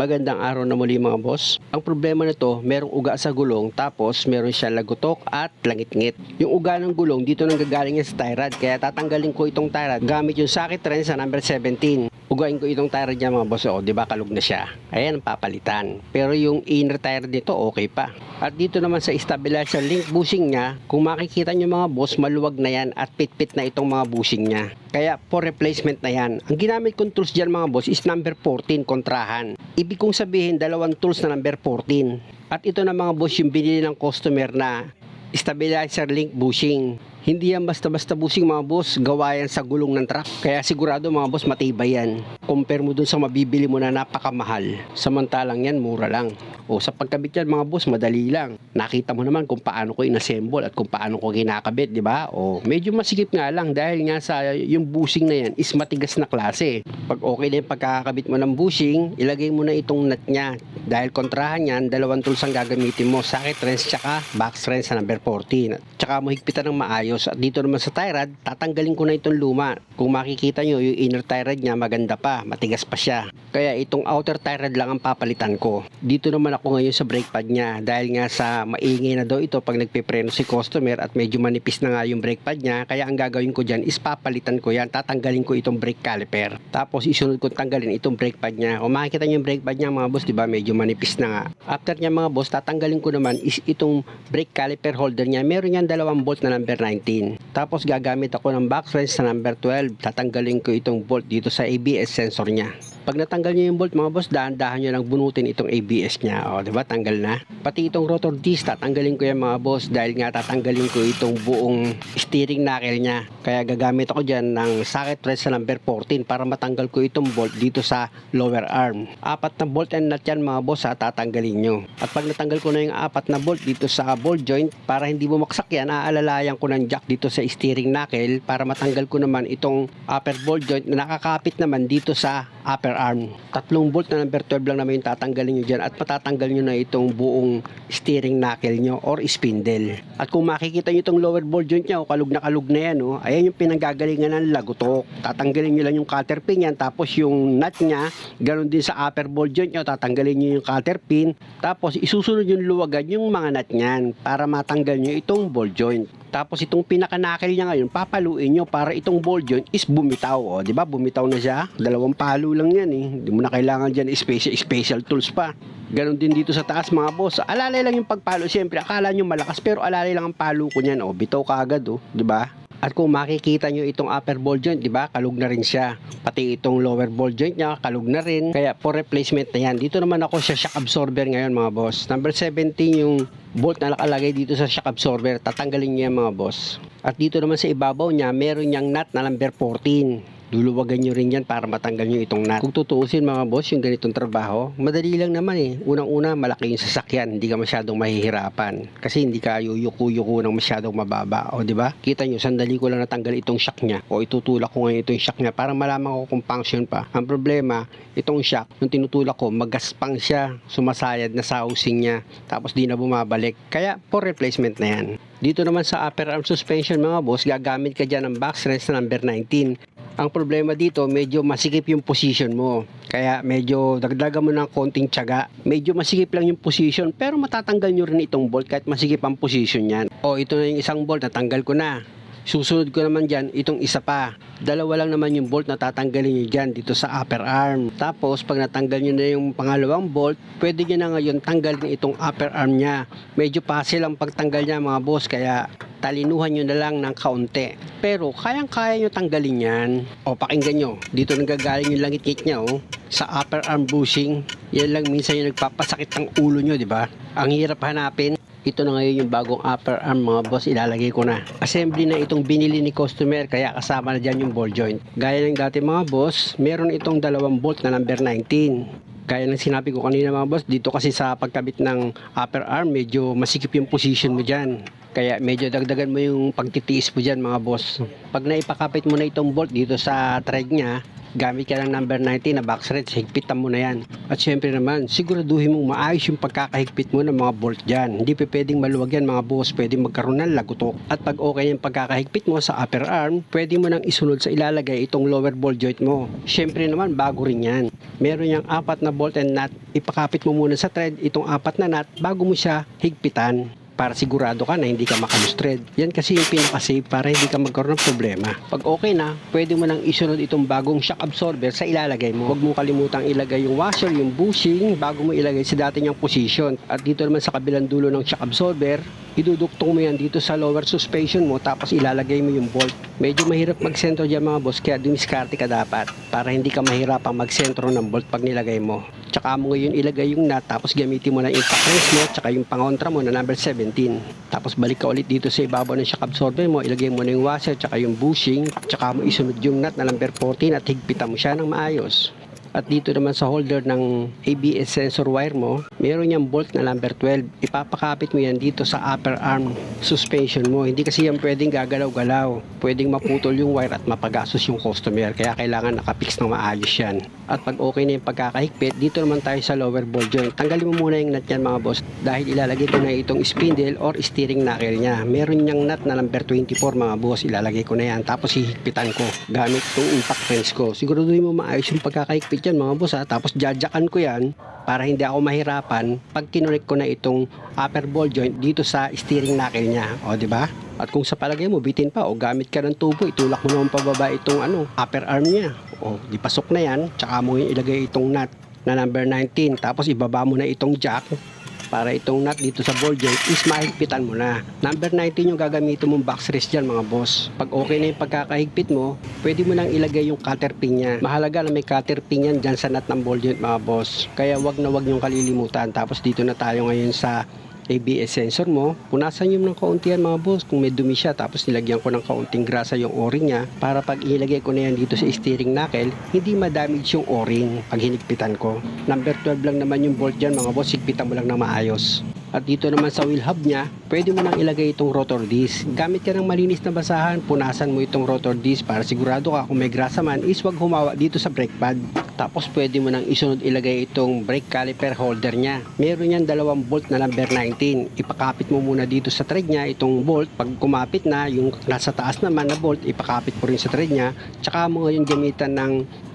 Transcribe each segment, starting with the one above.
Magandang araw na muli mga boss. Ang problema nito, merong uga sa gulong tapos meron siya lagutok at langit-ngit. Yung uga ng gulong dito nang gagaling sa tie rod kaya tatanggalin ko itong tie rod gamit yung socket rin sa number 17. Ugain ko itong tie rod niya mga boss. O, di ba kalug na siya? Ayan papalitan. Pero yung inner tie rod nito okay pa. At dito naman sa stabilizer link bushing niya, kung makikita nyo mga boss, maluwag na yan at pit-pit na itong mga bushing niya. Kaya for replacement na yan. Ang ginamit kong tools dyan mga boss is number 14 kontrahan. Ibig kong sabihin dalawang tools na number 14. At ito na mga boss yung binili ng customer na stabilizer link bushing. Hindi yan basta-basta bushing mga boss, gawa yan sa gulong ng truck. Kaya sigurado mga boss matibay yan. Compare mo dun sa mabibili mo na napakamahal. Samantalang yan mura lang. O sa pagkabit yan mga boss, madali lang. Nakita mo naman kung paano ko inassemble at kung paano ko kinakabit, di ba? O medyo masikip nga lang dahil nga sa yung bushing na yan is matigas na klase. Pag okay na yung pagkakabit mo ng bushing, ilagay mo na itong nut niya. Dahil kontrahan yan, dalawang tools ang gagamitin mo. Socket wrench tsaka box wrench sa number 14. Tsaka mo higpitan ng maayos. At dito naman sa tie rod, tatanggalin ko na itong luma. Kung makikita nyo, yung inner tie rod niya maganda pa, matigas pa siya. Kaya itong outer tie rod lang ang papalitan ko. Dito naman ako ngayon sa brake pad niya. Dahil nga sa maingay na daw ito pag nagpipreno si customer at medyo manipis na nga yung brake pad niya. Kaya ang gagawin ko dyan is papalitan ko yan. Tatanggalin ko itong brake caliper. Tapos isunod ko tanggalin itong brake pad niya. Kung makikita nyo yung brake pad niya mga boss, di ba medyo manipis na nga. After niya mga boss, tatanggalin ko naman is itong brake caliper holder niya. Meron yan dalawang bolt na number 19. Tapos gagamit ako ng box wrench sa number 12. Tatanggalin ko itong bolt dito sa ABS sensor niya. Pag natanggal niyo yung bolt mga boss, dahan-dahan niyo lang bunutin itong ABS niya. O, di ba? Tanggal na. Pati itong rotor disc, tatanggalin ko yan mga boss dahil nga tatanggalin ko itong buong steering knuckle niya. Kaya gagamit ako dyan ng socket wrench sa number 14 para matanggal ko itong bolt dito sa lower arm. Apat na bolt and nut yan mga boss ha, tatanggalin nyo. At pag natanggal ko na yung apat na bolt dito sa ball joint, para hindi bumaksak yan, aalalayan ko ng jack dito sa steering knuckle para matanggal ko naman itong upper ball joint na nakakapit naman dito sa upper arm. Tatlong bolt na number 12 lang naman yung tatanggalin nyo dyan at matatanggal nyo na itong buong steering knuckle nyo or spindle. At kung makikita nyo itong lower ball joint nya o kalug na kalug na yan, oh, ayan yung pinanggagalingan ng lagutok. Tatanggalin nyo lang yung cutter pin yan tapos yung nut nya, ganun din sa upper ball joint nyo, tatanggalin nyo yung cutter pin tapos isusunod yung luwagan yung mga nut nyan para matanggal nyo itong ball joint. Tapos itong pinakanakil niya ngayon, papaluin nyo para itong ball joint is bumitaw. O, di ba? Bumitaw na siya. Dalawang palo lang yan eh. Hindi mo na kailangan dyan special, special tools pa. Ganon din dito sa taas mga boss. Alalay lang yung pagpalo. Siyempre, akala nyo malakas pero alalay lang ang palo ko niyan. O, bitaw ka agad o. Di ba? At kung makikita nyo itong upper ball joint, di ba? Kalug na rin siya. Pati itong lower ball joint niya, kalug na rin. Kaya for replacement na yan. Dito naman ako sa shock absorber ngayon mga boss. Number 17 yung bolt na nakalagay dito sa shock absorber. Tatanggalin niya mga boss. At dito naman sa ibabaw niya, meron niyang nut na number 14 luluwagan nyo rin yan para matanggal nyo itong nut. Kung tutuusin mga boss yung ganitong trabaho, madali lang naman eh. Unang-una, malaki yung sasakyan, hindi ka masyadong mahihirapan. Kasi hindi ka yuyuko-yuko ng masyadong mababa. O di ba? Kita nyo, sandali ko lang natanggal itong shock niya. O itutulak ko ngayon itong shock niya para malaman ko kung function pa. Ang problema, itong shock, nung tinutulak ko, magaspang siya, sumasayad na sa housing niya. Tapos di na bumabalik. Kaya, for replacement na yan. Dito naman sa upper arm suspension mga boss, gagamit ka dyan ng box wrench na number 19. Ang problema dito, medyo masikip yung position mo. Kaya medyo dagdagan mo ng konting tiyaga. Medyo masikip lang yung position, pero matatanggal nyo rin itong bolt kahit masikip ang position yan. O, ito na yung isang bolt, natanggal ko na. Susunod ko naman dyan, itong isa pa. Dalawa lang naman yung bolt na tatanggalin nyo dyan dito sa upper arm. Tapos, pag natanggal nyo na yung pangalawang bolt, pwede nyo na ngayon tanggalin itong upper arm nya. Medyo puzzle ang pagtanggal niya mga boss, kaya talinuhan nyo na lang ng kaunti. Pero kayang-kaya nyo tanggalin yan. O pakinggan nyo, dito nanggagaling yung langit-ngit niya oh. Sa upper arm bushing, yan lang minsan yung nagpapasakit ng ulo nyo, di ba? Ang hirap hanapin. Ito na ngayon yung bagong upper arm mga boss, ilalagay ko na. Assembly na itong binili ni customer, kaya kasama na dyan yung ball joint. Gaya ng dati mga boss, meron itong dalawang bolt na number 19. Gaya ng sinabi ko kanina mga boss, dito kasi sa pagkabit ng upper arm, medyo masikip yung position mo dyan. Kaya medyo dagdagan mo yung pagtitiis mo dyan mga boss. Pag naipakapit mo na itong bolt dito sa thread niya, gamit ka ng number 19 na box wrench, higpitan mo na yan. At syempre naman, siguraduhin mong maayos yung pagkakahigpit mo ng mga bolt dyan. Hindi pa pwedeng maluwag yan mga boss, pwedeng magkaroon ng lagutok. At pag okay yung pagkakahigpit mo sa upper arm, pwede mo nang isunod sa ilalagay itong lower ball joint mo. Syempre naman, bago rin yan. Meron yung apat na bolt and nut, ipakapit mo muna sa thread itong apat na nut bago mo siya higpitan para sigurado ka na hindi ka makalustred. Yan kasi yung pinaka-safe para hindi ka magkaroon ng problema. Pag okay na, pwede mo nang isunod itong bagong shock absorber sa ilalagay mo. Huwag mo kalimutang ilagay yung washer, yung bushing, bago mo ilagay sa dati niyang position. At dito naman sa kabilang dulo ng shock absorber, iduduktong mo yan dito sa lower suspension mo tapos ilalagay mo yung bolt. Medyo mahirap magsentro dyan mga boss kaya dumiskarte ka dapat para hindi ka mahirapang magsentro ng bolt pag nilagay mo. Tsaka mo ngayon ilagay yung nut tapos gamitin mo na yung wrench mo tsaka yung pangontra mo na number 17. Tapos balik ka ulit dito sa ibabaw ng shock absorber mo, ilagay mo na yung washer tsaka yung bushing tsaka mo isunod yung nut na number 14 at higpitan mo siya ng maayos. At dito naman sa holder ng ABS sensor wire mo, meron yung bolt na number 12. Ipapakapit mo yan dito sa upper arm suspension mo. Hindi kasi yan pwedeng gagalaw-galaw. Pwedeng maputol yung wire at mapagastos yung customer. Kaya kailangan nakapix ng maayos yan. At pag okay na yung pagkakahigpit, dito naman tayo sa lower ball joint. Tanggalin mo muna yung nut yan mga boss dahil ilalagay ko na itong spindle or steering knuckle niya. Meron niyang nut na number 24 mga boss. Ilalagay ko na yan. Tapos hihigpitan ko gamit itong impact wrench ko. Siguraduhin mo maayos yung pagkakahigpit yan mga boss ha. Tapos jajakan ko yan para hindi ako mahirapan pag kinonect ko na itong upper ball joint dito sa steering knuckle niya. O, di ba? At kung sa palagay mo, bitin pa o gamit ka ng tubo, itulak mo naman pababa itong ano, upper arm niya. O, di pasok na yan. Tsaka mo ilagay itong nut na number 19. Tapos ibaba mo na itong jack para itong nut dito sa ball joint is mahigpitan mo na. Number 19 yung gagamitin mong box rest dyan mga boss. Pag okay na yung pagkakahigpit mo, pwede mo nang ilagay yung cutter pin niya. Mahalaga na may cutter pin yan dyan sa nut ng ball joint mga boss. Kaya wag na wag yung kalilimutan. Tapos dito na tayo ngayon sa ABS sensor mo, punasan nyo ng kaunti yan mga boss. Kung may dumi siya tapos nilagyan ko ng kaunting grasa yung o-ring niya para pag ilagay ko na yan dito sa steering knuckle hindi ma-damage yung o-ring pag hinigpitan ko. Number 12 lang naman yung bolt dyan mga boss. Higpitan mo lang na maayos at dito naman sa wheel hub niya, pwede mo nang ilagay itong rotor disc. Gamit ka ng malinis na basahan, punasan mo itong rotor disc para sigurado ka kung may grasa man is wag humawa dito sa brake pad. Tapos pwede mo nang isunod ilagay itong brake caliper holder niya. Meron yan dalawang bolt na number 19. Ipakapit mo muna dito sa thread niya itong bolt. Pag kumapit na, yung nasa taas naman na bolt, ipakapit mo rin sa thread niya. Tsaka mo ngayon gamitan ng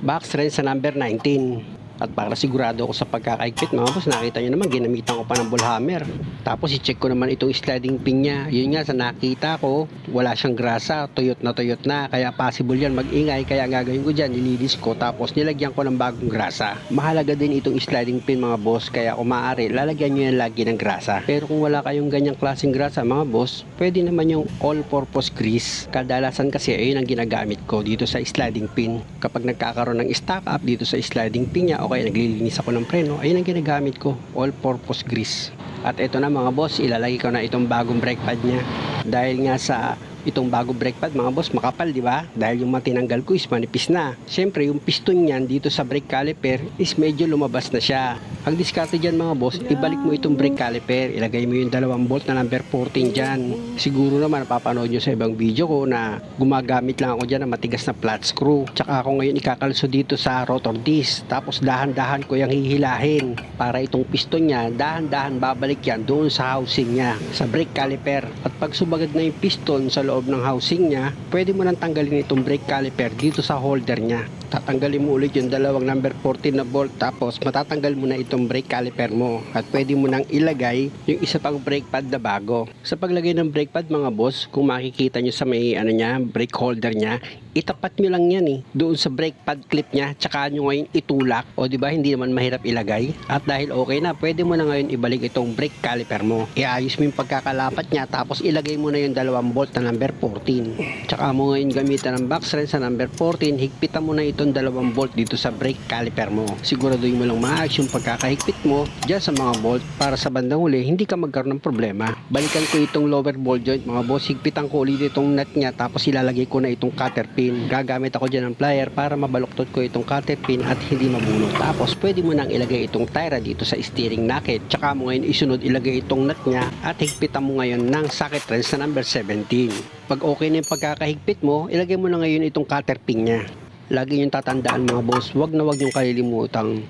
box wrench sa number 19. At para sigurado ako sa pagkakaigpit mga boss, nakita nyo naman, ginamitan ko pa ng bullhammer. Tapos i-check ko naman itong sliding pin niya. Yun nga, sa nakita ko, wala siyang grasa, tuyot na tuyot na. Kaya possible yan mag-ingay, kaya gagawin ko dyan, nilinis ko, tapos nilagyan ko ng bagong grasa. Mahalaga din itong sliding pin mga boss, kaya kung maaari, lalagyan nyo yan lagi ng grasa. Pero kung wala kayong ganyang klaseng grasa mga boss, pwede naman yung all-purpose grease. Kadalasan kasi ayun ang ginagamit ko dito sa sliding pin. Kapag nagkakaroon ng stock up dito sa sliding pin niya, o kaya naglilinis ako ng preno, ayun ang ginagamit ko, all-purpose grease. At ito na mga boss, ilalagay ko na itong bagong brake pad niya. Dahil nga sa itong bagong brake pad mga boss makapal di ba? Dahil yung matinanggal ko is manipis na. Syempre yung piston niyan dito sa brake caliper is medyo lumabas na siya. Ang diskarte dyan mga boss ibalik mo itong brake caliper. Ilagay mo yung dalawang bolt na number 14 dyan. Siguro naman napapanood nyo sa ibang video ko na gumagamit lang ako dyan ng matigas na flat screw. Tsaka ako ngayon ikakalso dito sa rotor disc. Tapos dahan-dahan ko yung hihilahin para itong piston niya dahan-dahan babalik yan doon sa housing niya sa brake caliper. At pag sumagad na yung piston sa loob ng housing niya, pwede mo nang tanggalin itong brake caliper dito sa holder niya. Tatanggalin mo ulit yung dalawang number 14 na bolt tapos matatanggal mo na itong brake caliper mo at pwede mo nang ilagay yung isa pang brake pad na bago. Sa paglagay ng brake pad mga boss, kung makikita nyo sa may ano niya, brake holder niya, itapat nyo lang yan eh. Doon sa brake pad clip niya, tsaka nyo ngayon itulak. O di ba hindi naman mahirap ilagay. At dahil okay na, pwede mo na ngayon ibalik itong brake caliper mo. Iayos mo yung pagkakalapat niya, tapos ilagay mo na yung dalawang bolt na number 14. Tsaka mo ngayon gamitan ng box wrench sa number 14, higpitan mo na itong dalawang bolt dito sa brake caliper mo. Siguraduhin mo lang maayos yung pagkakahigpit mo dyan sa mga bolt para sa bandang huli, hindi ka magkaroon ng problema. Balikan ko itong lower ball joint mga boss, higpitan ko ulit itong nut niya tapos ilalagay ko na itong cutter pin. Gagamit ako dyan ng plier para mabaluktot ko itong cutter pin at hindi mabulok. Tapos pwede mo nang ilagay itong tyra dito sa steering knuckle. Tsaka mo ngayon isunod ilagay itong nut niya at higpitan mo ngayon ng socket wrench na number 17. Pag okay na yung pagkakahigpit mo, ilagay mo na ngayon itong cutter pin niya. Lagi yung tatandaan mga boss, wag na wag yung kalilimutang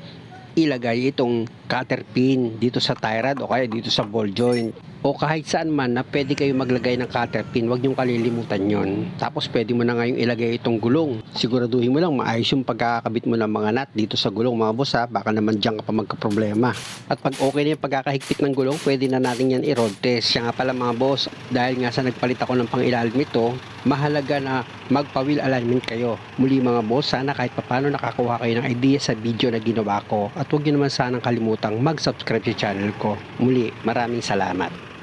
ilagay itong cutter pin dito sa tie rod o kaya dito sa ball joint o kahit saan man na pwede kayo maglagay ng cutter pin, wag niyong kalilimutan yon. Tapos pwede mo na ngayong ilagay itong gulong. Siguraduhin mo lang maayos yung pagkakabit mo ng mga nut dito sa gulong mga boss ha, baka naman diyan ka pa magkaproblema. At pag okay na yung pagkakahigpit ng gulong, pwede na natin yan i-road test. Siya nga pala mga boss, dahil nga sa nagpalit ako ng pangilalim nito, mahalaga na magpa-wheel alignment kayo. Muli mga boss, sana kahit papano nakakuha kayo ng idea sa video na ginawa ko. At huwag niyo naman sanang kalimutang mag-subscribe sa channel ko. Muli, maraming salamat.